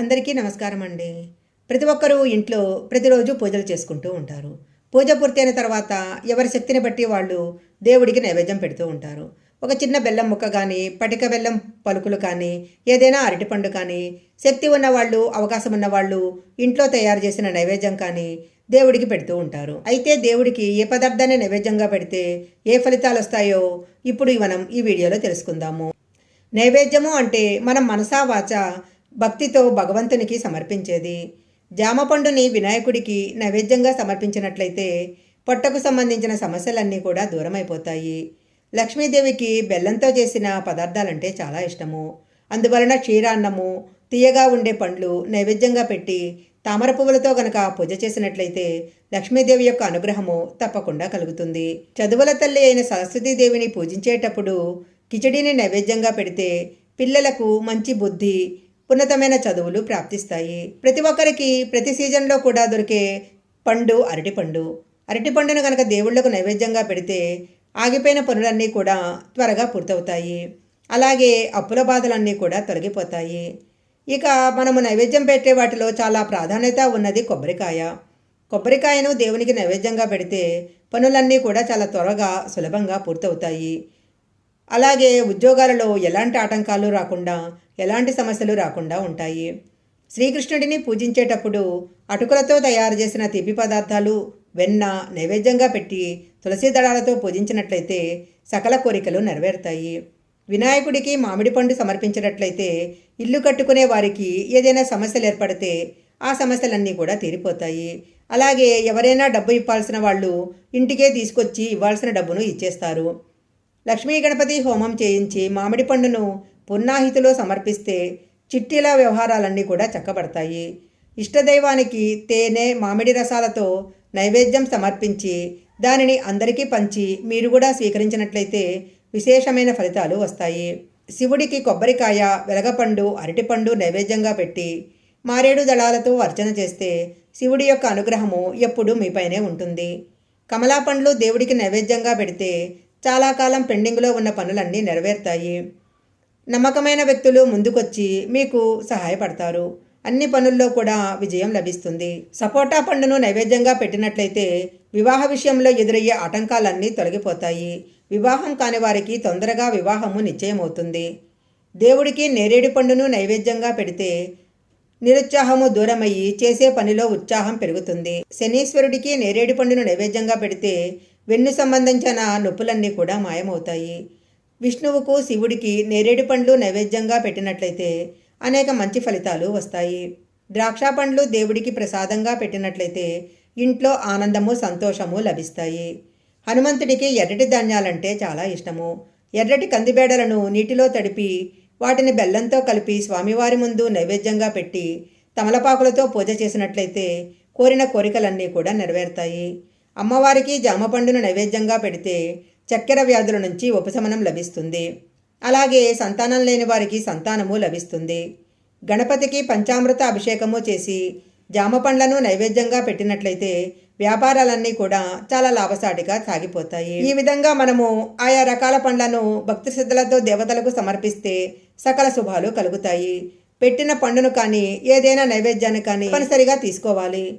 అందరికీ నమస్కారం అండి ప్రతి ఒక్కరూ ఇంట్లో ప్రతిరోజు పూజలు చేసుకుంటూ ఉంటారు. పూజ పూర్తయిన తర్వాత ఎవరి శక్తిని బట్టి వాళ్ళు దేవుడికి నైవేద్యం పెడుతూ ఉంటారు. ఒక చిన్న బెల్లం ముక్క కానీ పటిక బెల్లం పలుకులు కానీ ఏదైనా అరటిపండు కానీ శక్తి ఉన్న వాళ్ళు అవకాశం ఉన్న వాళ్ళు ఇంట్లో తయారు చేసిన నైవేద్యం కానీ దేవుడికి పెడుతూ ఉంటారు. అయితే దేవుడికి ఏ పదార్థాన్ని నైవేద్యంగా పెడితే ఏ ఫలితాలు వస్తాయో ఇప్పుడు మనం ఈ వీడియోలో తెలుసుకుందాము. నైవేద్యము అంటే మనం మనసా వాచ భక్తితో భగవంతునికి సమర్పించేది. జామ పండుని వినాయకుడికి నైవేద్యంగా సమర్పించినట్లయితే పొట్టకు సంబంధించిన సమస్యలన్నీ కూడా దూరమైపోతాయి. లక్ష్మీదేవికి బెల్లంతో చేసిన పదార్థాలంటే చాలా ఇష్టము. అందువలన క్షీరాన్నము తీయగా ఉండే పండ్లు నైవేద్యంగా పెట్టి తామర పువ్వులతో గనక పూజ చేసినట్లయితే లక్ష్మీదేవి యొక్క అనుగ్రహము తప్పకుండా కలుగుతుంది. చదువుల తల్లి అయిన సరస్వతీదేవిని పూజించేటప్పుడు కిచడీని నైవేద్యంగా పెడితే పిల్లలకు మంచి బుద్ధి ఉన్నతమైన చదువులు ప్రాప్తిస్తాయి. ప్రతి ఒక్కరికి ప్రతి సీజన్లో కూడా దొరికే పండు అరటిపండు అరటిపండును కనుక దేవుళ్ళకు నైవేద్యంగా పెడితే ఆగిపోయిన పనులన్నీ కూడా త్వరగా పూర్తవుతాయి. అలాగే అప్పుల బాధలన్నీ కూడా తొలగిపోతాయి. ఇక మనము నైవేద్యం పెట్టే వాటిలో చాలా ప్రాధాన్యత ఉన్నది కొబ్బరికాయ. కొబ్బరికాయను దేవునికి నైవేద్యంగా పెడితే పనులన్నీ కూడా చాలా త్వరగా సులభంగా పూర్తవుతాయి. అలాగే ఉద్యోగాలలో ఎలాంటి ఆటంకాలు రాకుండా ఎలాంటి సమస్యలు రాకుండా ఉంటాయి. శ్రీకృష్ణుడిని పూజించేటప్పుడు అటుకులతో తయారు చేసిన తీపి పదార్థాలు వెన్న నైవేద్యంగా పెట్టి తులసి దళాలతో పూజించినట్లయితే సకల కోరికలు నెరవేరుతాయి. వినాయకుడికి మామిడి పండు సమర్పించినట్లయితే ఇల్లు కట్టుకునే వారికి ఏదైనా సమస్యలు ఏర్పడితే ఆ సమస్యలన్నీ కూడా తీరిపోతాయి. అలాగే ఎవరైనా డబ్బు ఇవ్వాల్సిన వాళ్ళు ఇంటికే తీసుకొచ్చి ఇవ్వాల్సిన డబ్బును ఇచ్చేస్తారు. లక్ష్మీ గణపతి హోమం చేయించి మామిడి పండును పున్నాహితిలో సమర్పిస్తే చిట్టీల వ్యవహారాలన్నీ కూడా చక్కబడతాయి. ఇష్టదైవానికి తేనె మామిడి రసాలతో నైవేద్యం సమర్పించి దానిని అందరికీ పంచి మీరు కూడా స్వీకరించినట్లయితే విశేషమైన ఫలితాలు వస్తాయి. శివుడికి కొబ్బరికాయ వెలగపండు అరటిపండు నైవేద్యంగా పెట్టి మారేడు దళాలతో అర్చన చేస్తే శివుడి యొక్క అనుగ్రహము ఎప్పుడూ మీపైనే ఉంటుంది. కమలా పండ్లు దేవుడికి నైవేద్యంగా పెడితే చాలా కాలం పెండింగ్లో ఉన్న పనులన్నీ నెరవేరుతాయి. నమ్మకమైన వ్యక్తులు ముందుకొచ్చి మీకు సహాయపడతారు. అన్ని పనుల్లో కూడా విజయం లభిస్తుంది. సపోటా పండును నైవేద్యంగా పెట్టినట్లయితే వివాహ విషయంలో ఎదురయ్యే ఆటంకాలన్నీ తొలగిపోతాయి. వివాహం కాని వారికి తొందరగా వివాహము నిశ్చయమవుతుంది. దేవుడికి నేరేడు పండును నైవేద్యంగా పెడితే నిరుత్సాహము దూరమయ్యి చేసే పనిలో ఉత్సాహం పెరుగుతుంది. శనీశ్వరుడికి నేరేడు పండును నైవేద్యంగా పెడితే వెన్ను సంబంధించిన నొప్పులన్నీ కూడా మాయమవుతాయి. విష్ణువుకు శివుడికి నేరేడు పండ్లు నైవేద్యంగా పెట్టినట్లయితే అనేక మంచి ఫలితాలు వస్తాయి. ద్రాక్ష పండ్లు దేవుడికి ప్రసాదంగా పెట్టినట్లయితే ఇంట్లో ఆనందము సంతోషము లభిస్తాయి. హనుమంతుడికి ఎర్రటి ధాన్యాలంటే చాలా ఇష్టము. ఎర్రటి కందిబేడలను నీటిలో తడిపి వాటిని బెల్లంతో కలిపి స్వామివారి ముందు నైవేద్యంగా పెట్టి తమలపాకులతో పూజ చేసినట్లయితే కోరిన కోరికలన్నీ కూడా నెరవేరుతాయి. అమ్మవారికి జామ పండును నైవేద్యంగా పెడితే చక్కెర వ్యాధుల నుంచి ఉపశమనం లభిస్తుంది. అలాగే సంతానం లేని వారికి సంతానము లభిస్తుంది. గణపతికి పంచామృత అభిషేకము చేసి జామ పండ్లను నైవేద్యంగా పెట్టినట్లయితే వ్యాపారాలన్నీ కూడా చాలా లాభసాటిగా సాగిపోతాయి. ఈ విధంగా మనము ఆయా రకాల పండ్లను భక్తి శ్రద్ధలతో దేవతలకు సమర్పిస్తే సకల శుభాలు కలుగుతాయి. పెట్టిన పండును కానీ ఏదైనా నైవేద్యాన్ని కానీ తప్పనిసరిగా తీసుకోవాలి.